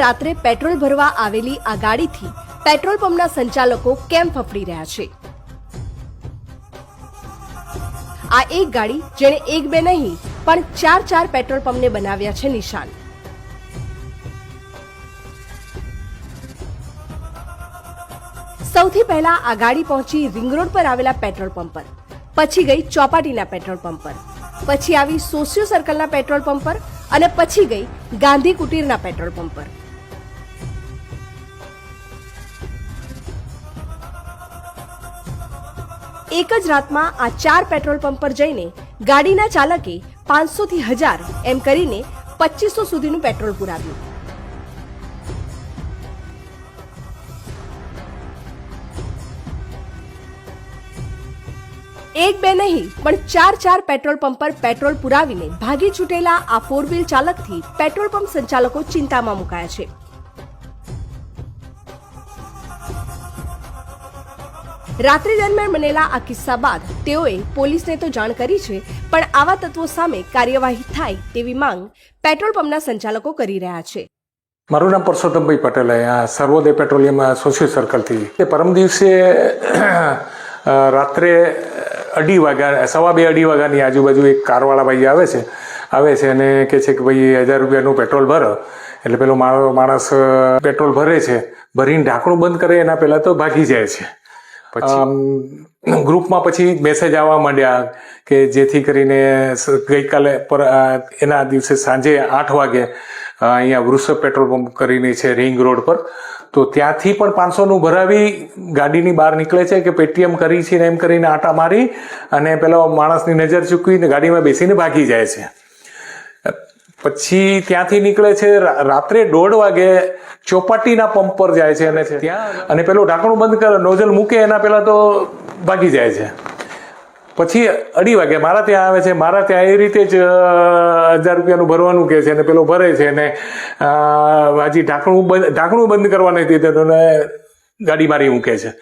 રાત્રે પેટ્રોલ ભરવા આવેલી આ ગાડીથી પેટ્રોલ પંપના સંચાલકો કેમ ફફડી રહ્યા છે? આ એક ગાડી જેણે એક બે નહીં, પણ ચાર ચાર પેટ્રોલ પંપને બનાવ્યા છે નિશાન. સૌથી પહેલા આ ગાડી પહોંચી રિંગ રોડ પર આવેલા પેટ્રોલ પંપ પર. પછી ગઈ ચોપાટીના પેટ્રોલ પંપ પર. પછી આવી સોશિયો સર્કલના પેટ્રોલ પંપ પર અને પછી ગઈ ગાંધી કુટીરના પેટ્રોલ પંપ પર. એક જ રાતમાં આ ચાર પેટ્રોલ પંપ પર જઈને ગાડીના ચાલકે પાંચસો થી હજાર એમ કરીને પચીસો સુધીનું પેટ્રોલ પુરાવ્યું. એક બે નહીં, પણ ચાર ચાર પેટ્રોલ પંપ પર પેટ્રોલ પુરાવીને ભાગી છૂટેલા આ ફોર વ્હીલ ચાલકથી પેટ્રોલ પંપ સંચાલકો ચિંતામાં મુકાયા છે. રાત્રિ દરમિયાન બનેલા આ કિસ્સા બાદ તેઓએ પોલીસને તો જાણ કરી છે, પણ આવા તત્વો સામે કાર્યવાહી થાય તેવી માંગ પેટ્રોલ પંપના સંચાલકો કરી રહ્યા છે. મારું નામ પરસોત્તમભાઈ પટેલ અહીંયા સર્વોદય પેટ્રોલિયમ સોશિયલ સર્કલથી પરમ દિવસે રાત્રે અઢી વાગ્યા, સવા બે અઢી વાગ્યાની આજુબાજુ એક કારવાળા ભાઈ આવે છે આવે છે અને કહે છે કે ભાઈ હજાર રૂપિયાનું પેટ્રોલ ભરો. એટલે પેલો માણસ પેટ્રોલ ભરે છે, ભરીને ઢાંકણું બંધ કરે, એના પહેલાં તો ભાગી જાય છે. ગ્રુપમાં પછી મેસેજ આવવા માંડ્યા કે જેથી કરીને ગઈકાલે પર એના દિવસે સાંજે આઠ વાગે અહીંયા વૃષભ પેટ્રોલ પંપ કરીને છે રિંગ રોડ પર. તો ત્યાંથી પણ પાંચસોનું ભરાવી ગાડીની બહાર નીકળે છે કે પેટીએમ કરી છે ને એમ કરીને આટા મારી અને પેલો માણસની નજર ચૂકવીને ગાડીમાં બેસીને ભાગી જાય છે. પછી ત્યાંથી નીકળે છે રાત્રે દોઢ વાગે ચોપાટીના પંપ પર જાય છે અને ત્યાં? અને પેલું ઢાંકણું બંધ કરે નોઝલ મૂકે એના પહેલાં તો ભાગી જાય છે. પછી અઢી વાગે મારા ત્યાં આવે છે. મારા ત્યાં એ રીતે જ હજાર રૂપિયાનું ભરવાનું કહે છે અને પેલો ભરે છે અને હજી ઢાંકણું બંધ ઢાંકણું બંધ કરવા નથી દીધું અને ગાડી મારી મૂકે છે.